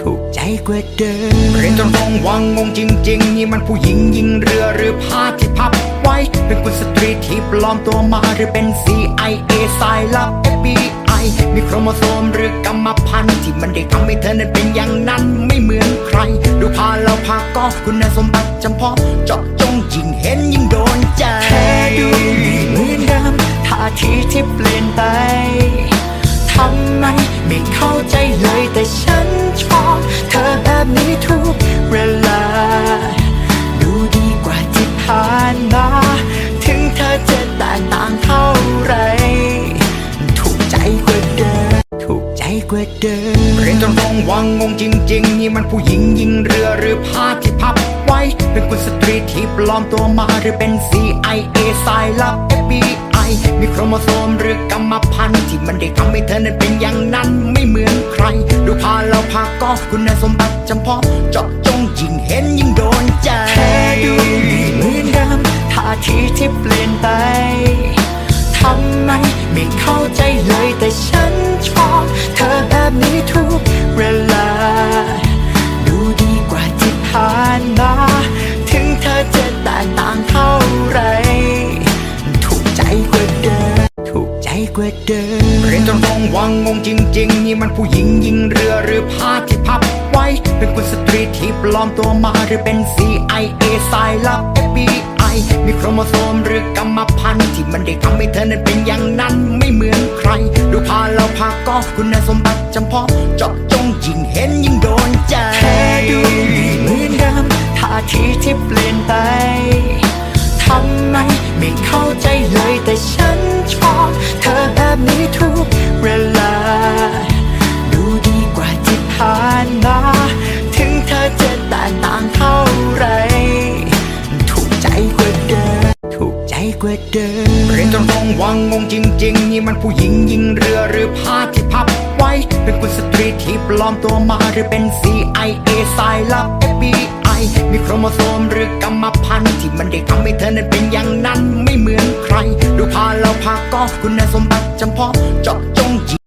ถูกใจกว่าเดิมเรียนจนงงวังงงจริง ๆ นี่มันผู้หญิงยิงเรือหรือผ้าที่พับไว้ เป็นกุลสตรีที่ปลอมตัวมาหรือเป็น CIA สายลับ FBI มีโครโมโซมหรือกรรมพันธุ์ที่มันได้ทำให้เธอนั้นเป็นอย่างนั้นไม่เหมือนใคร ดูพาเราพาก็คุณสมบัติจำเพาะเจาะจงยิ่งเห็นยิ่งโดนใจแค่ดูเหมือนเดิมท่าทีที่เปลี่ยนไปทำไมไม่เข้าใจเลยแต่ฉัน ว่าเดิมเรียนจนงงวังงงจริง ๆ นี่มันผู้หญิงยิงเรือหรือผ้าที่พับไว้ เป็นกุลสตรีที่ปลอมตัวมาหรือเป็น CIA สายลับ FBI มีโครโมโซมหรือกรรมพันธุ์ที่มันได้ทำให้เธอนั้นเป็นอย่างนั้นไม่เหมือนใคร ดูพาเราพาก็คุณสมบัติจำเพาะเจาะจงยิ่งเห็นยิ่งโดนใจแค่ดูเหมือนเดิมท่าทีที่เปลี่ยนไปทำไมไม่เข้าใจเลยแต่ฉัน กว่าเดิมเรียนจนงงวังงงจริง ๆ นี่มันผู้หญิงยิงเรือหรือผ้าที่พับไว้ เป็นกุลสตรีที่ปลอมตัวมาหรือเป็น CIA สายลับ FBI มีโครโมโซมหรือกรรมพันธุ์ที่มันได้ทำให้เธอนั้นเป็นอย่างนั้นไม่เหมือนใคร ดูพาเราพาก็คุณสมบัติจำเพาะเจาะจงยิ่งเห็นยิ่งโดนใจานมา ถึงเธอจะแตกต่างเท่าไหรถูกใจกว่าเดิม ถูกใจกว่าเดิมเรียนจนงงวังงงจริง ๆ นี่มันผู้หญิงยิงเรือหรือผ้าที่พับไว้ เป็นกุลสตรีที่ปลอมตัวมาหรือเป็น CIA สายลับ FBI มีโครโมโซมหรือกรรมพันธุ์ที่มันได้ทำให้เธอนั้นเป็นอย่างนั้นไม่เหมือนใคร ดูพาเราพาก็คุณสมบัติจำเพาะเจาะ